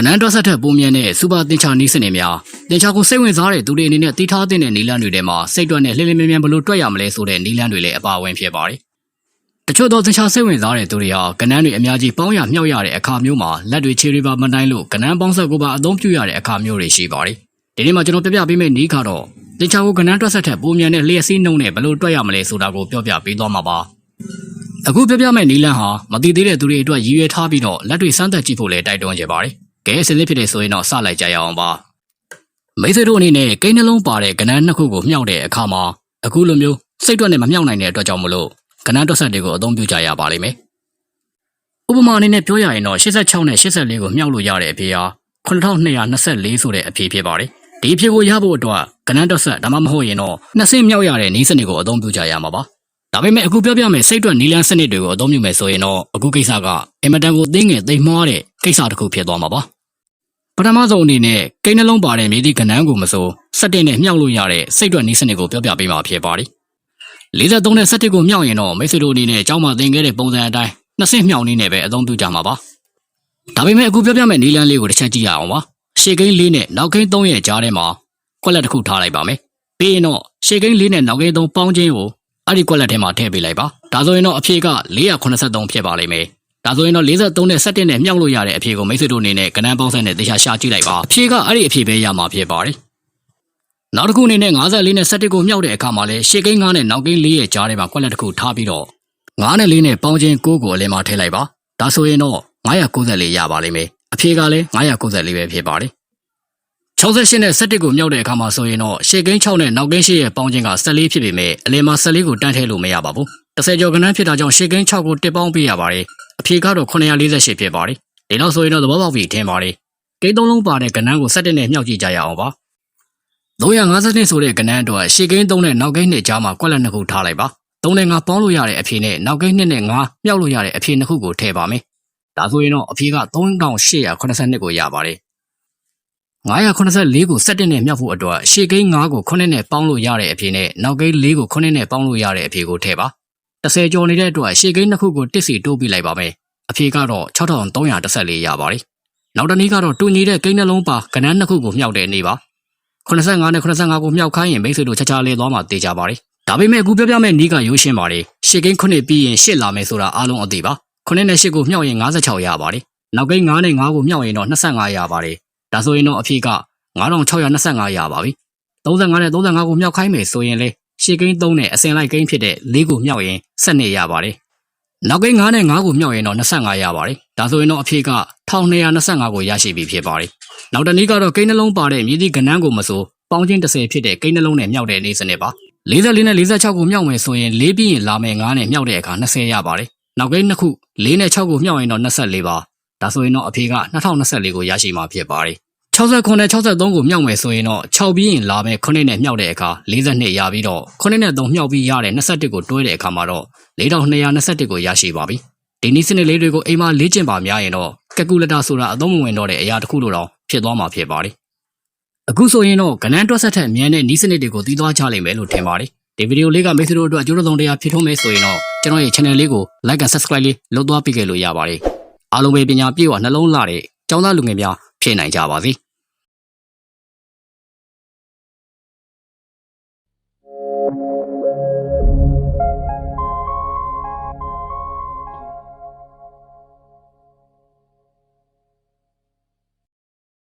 ကနန်းတွက်ဆက်ထက်ပုံမြန်တဲ့စူပါတင်ချာနီးစနစ်များတင်ချာကိုစိတ်ဝင်စားတဲ့သူတွေအနေနဲ့တီးထားတဲ့နီလန်းတွေထဲမှာစိတ်တွက်နဲ့လှည့်လည်မြန်မြန်ဘယ်လို့တွက်ရမလဲဆိုတဲ့နီလန်းတွေလည်းအပါအဝင်ဖြစ်ပါတယ်။တချို့သောတင်ချာစိတ်ဝင်စားတဲ့သူတွေဟာကနန်းတွေအများကြီးပေါင်းရမြောက်ရတဲ့အခါမျိုးမှာလက်တွေခြေတွေပါမတိုင်းလို့ကနန်းပေါင်းဆက်ကိုပါအသုံးပြုရတဲ့အခါမျိုးတွေရှိပါတယ်။ဒီနေ့မှာကျွန်တော်ပြပြပေးမယ့်နီးကတော့တင်ချာကိုကနန်းတွက်ဆက်ထက်ပုံမြန်တဲ့လျှက်စီးနှုံနဲ့ဘယ်လို့တွက်ရမလဲဆိုတာကိုပြောပြပေးသွားမှာပါ။အခုပြပြမယ့်နီလန်းဟာမတည်သေးတဲ့သူတွေအတွက်ရည်ရွယ်ထားပြီးတော့လက်တွေစမ်းသပ်ကြည့်ဖို့လည်းတိုက်တွန်းကြပါတယ်။ ကဲအစင်းလေးဖြစ်တဲ့ဆိုရင်တော့စလိုက်ကြရအောင်ပါ။မိတ်ဆွေတို့အနေနဲ့ကိန်းနှလုံးပါတဲ့ကဏ္ဍနှစ်ခုကိုမြှောက်တဲ့အခါမှာအခုလိုမျိုးစိတ်တွက်နဲ့မမြှောက်နိုင်တဲ့အတွက်ကြောင့်မလို့ကဏ္ဍတွက်ဆက်တွေကိုအသုံးပြုကြရပါလိမ့်မယ်။ဥပမာအနေနဲ့ပြောရရင်တော့86နဲ့84ကိုမြှောက်လို့ရတဲ့အဖြေဟာ9224ဆိုတဲ့အဖြေဖြစ်ပါတယ်။ဒီအဖြေကိုရဖို့အတွက်ကဏ္ဍတွက်ဆက်ဒါမှမဟုတ်ရင်တော့နှစ်ဆင့်မြှောက်ရတဲ့နည်းစနစ်ကိုအသုံးပြုကြရမှာပါ။ဒါပေမဲ့အခုပြောပြမယ်စိတ်တွက်နီလန်းစနစ်တွေကိုအသုံးပြုမယ်ဆိုရင်တော့အခုကိစ္စကအင်မတန်ကိုသိငယ်သိမ်မွားတဲ့ကိစ္စတစ်ခုဖြစ်သွားမှာပါ ပထမဆုံးအနေနဲ့ကိန်းနှလုံးပါတဲ့မြေတီကဏန်းကိုမစိုးစက်တင်နဲ့မြှောက်လို့ရတဲ့စိတ်တွက်နည်းစနစ်ကိုပြောပြပေးမှာဖြစ်ပါတယ်။43နဲ့စက်တင်ကိုမြှောက်ရင်တော့မိတ်ဆွေတို့အနေနဲ့အကြောင်းမှသင်ခဲ့တဲ့ပုံစံအတိုင်းနှစ်ဆင့်မြှောက်နည်းနဲ့ပဲအသုံးပြုကြမှာပါ။ဒါပေမဲ့အခုပြောပြမယ့်နည်းလမ်းလေးကိုတစ်ချက်ကြည့်ရအောင်ပါ။ရှေ့ကိန်း၄နဲ့နောက်ကိန်း၃ရဲ့ကြားထဲမှာကွက်လက်တစ်ခုထားလိုက်ပါမယ်။ပြီးရင်တော့ရှေ့ကိန်း၄နဲ့နောက်ကိန်း၃ပေါင်းခြင်းကိုအဲ့ဒီကွက်လက်ထဲမှာထည့်ပေးလိုက်ပါ။ဒါဆိုရင်တော့အဖြေက483ဖြစ်ပါလိမ့်မယ်။ ဒါဆိုရင်တော့43နဲ့17နဲ့မြှောက်လို့ရတဲ့အဖြေကိုမိတ်ဆွေတို့အနေနဲ့ကဏ္ဍပေါင်းဆက်နဲ့တေချာရှာကြည့်လိုက်ပါအဖြေကအဲ့ဒီအဖြေပဲရမှာဖြစ်ပါတယ်နောက်တစ်ခုအနေနဲ့54နဲ့17ကိုမြှောက်တဲ့အခါမှာလဲရှေ့ကိန်း9နဲ့နောက်ကိန်း4ရဲ့ကြားထဲမှာကွက်လက်တစ်ခုထားပြီးတော့9နဲ့4နဲ့ပေါင်းခြင်း9ကိုအလင်းမှာထည့်လိုက်ပါဒါဆိုရင်တော့994ရပါလိမ့်မယ်အဖြေကလည်း994ပဲဖြစ်ပါတယ်68နဲ့17ကိုမြောက်တဲ့အခါမှာဆိုရင်တော့ရှေ့ကိန်း6နဲ့နောက်ကိန်း8ရဲ့ပေါင်းခြင်းက14ဖြစ်ပေမဲ့အလယ်မှာ14ကိုတန်းထည့်လို့မရပါဘူး။30ကျော်ကဏ္ဍဖြစ်တာကြောင့်ရှေ့ကိန်း6ကိုတစ်ပေါင်းပေးရပါတယ်။အ ဖြေကတော့948ဖြစ်ပါတယ်။ဒီလောက်ဆိုရင်တော့သဘောပေါက်ပြီထင်ပါတယ်။ကိန်းသုံးလုံးပါတဲ့ကဏ္ဍကို17နဲ့မြောက်ကြည့်ကြရအောင်ပါ။350ဆိုတဲ့ကဏ္ဍအတွက်ရှေ့ကိန်း3နဲ့နောက်ကိန်း2ကြားမှာကွက်လက်နှစ်ခုထားလိုက်ပါ။3နဲ့5ပေါင်းလို့ရတဲ့အဖြေနဲ့နောက်ကိန်း2နဲ့5မြောက်လို့ရတဲ့အဖြေနှစ်ခုကိုထည့်ပါမယ်။ဒါဆိုရင်တော့အဖြေက3882ကိုရပါတယ်။984ကို17နဲ့မြောက်ဖို့အတွက်ရှေ့ကိန်း9ကို9နဲ့ပေါင်းလို့ရတဲ့အဖြေနဲ့နောက်ကိန်း4ကို9နဲ့ပေါင်းလို့ရတဲ့အဖြေကိုထည့်ပါ 30ကျော်နေတဲ့အတွက်ရှေ့ကိန်းနှစ်ခုကိုတစ်စီတိုးပြလိုက်ပါမယ်အဖြေကတော့6314ရပါတယ်နောက်တစ်နည်းကတော့တူညီတဲ့ကိန်းနှလုံးပါကဏ္ဍနှစ်ခုကိုမြောက်တဲ့နေ့ပါ85နဲ့85ကိုမြောက်ခိုင်းရင်မိတ်ဆွေတို့ချာချာလေးသွားမှတေးကြပါတယ်ဒါပေမဲ့အခုပြောပြမယ့်နီးကရိုးရှင်းပါတယ်ရှေ့ကိန်း9ပြီးရင်10လာမယ်ဆိုတာအားလုံးအသိပါ9နဲ့10ကိုမြောက်ရင်56ရပါတယ်နောက်ကိန်း9နဲ့5ကိုမြောက်ရင်တော့25ရပါတယ်ဒါဆိုရင်တော့အဖြေက9625ရပါပြီ35နဲ့35ကိုမြောက်ခိုင်းမယ်ဆိုရင်လေ ရှေ့ကိန်း3နဲ့အစင်လိုက်ကိန်းဖြစ်တဲ့4ကိုမြောက်ရင်12ရပါတယ်နောက်ကိန်း9နဲ့5ကိုမြောက်ရင်တော့25ရပါတယ်ဒါဆိုရင်တော့အဖြေက1225ကိုရရှိပြီဖြစ်ပါတယ်နောက်တစ်နည်းကတော့ကိန်းနှလုံးပါတဲ့မြည်သည့်ကဏ္ဍကိုမဆိုပေါင်းချင်း30ဖြစ်တဲ့ကိန်းနှလုံးနဲ့မြောက်တဲ့နေ့စနစ်ပါ44နဲ့46ကိုမြောက်မယ်ဆိုရင်4ပြီးရင်လာမယ်9နဲ့မြောက်တဲ့အခါ20ရပါတယ်နောက်ကိန်းနှစ်ခု4နဲ့6ကိုမြောက်ရင်တော့24ပါဒါဆိုရင်တော့အဖြေက2024ကိုရရှိမှာဖြစ်ပါတယ် 69နဲ့63ကိုမြောက်မယ်ဆိုရင်တော့6ပြီးရင်လာမယ်9နဲ့မြောက်တဲ့အခါ42ရပြီးတော့9နဲ့3မြောက်ပြီးရတဲ့21ကိုတွဲတဲ့အခါမှာတော့4221ကိုရရှိပါပြီဒီနည်းစနစ်လေးတွေကိုအိမ်မှာလေ့ကျင့်ပါများရင်တော့ကက်ကူလက်တာဆိုတာအသုံးမဝင်တော့တဲ့အရာတစ်ခုလိုတော့ဖြစ်သွားမှာဖြစ်ပါတယ်အခုဆိုရင်တော့ကဏ္ဍတွက်ဆက်ထက်အမြန်တဲ့နည်းစနစ်တွေကိုသိသွားကြလိမ့်မယ်လို့ထင်ပါတယ်ဒီဗီဒီယိုလေးကမိတ်ဆွေတို့အတွက်အကျိုးတော်တရားဖြစ်ထွန်းမယ်ဆိုရင်တော့ကျွန်တော်ရဲ့ channel လေးကို like and subscribe လေးလုပ်သွားပေးကြလို့ရပါတယ်အားလုံးပဲပညာပြည့်ဝနှလုံးလှတဲ့ကျောင်းသားလူငယ်များဖြစ်နိုင်ကြပါစေ။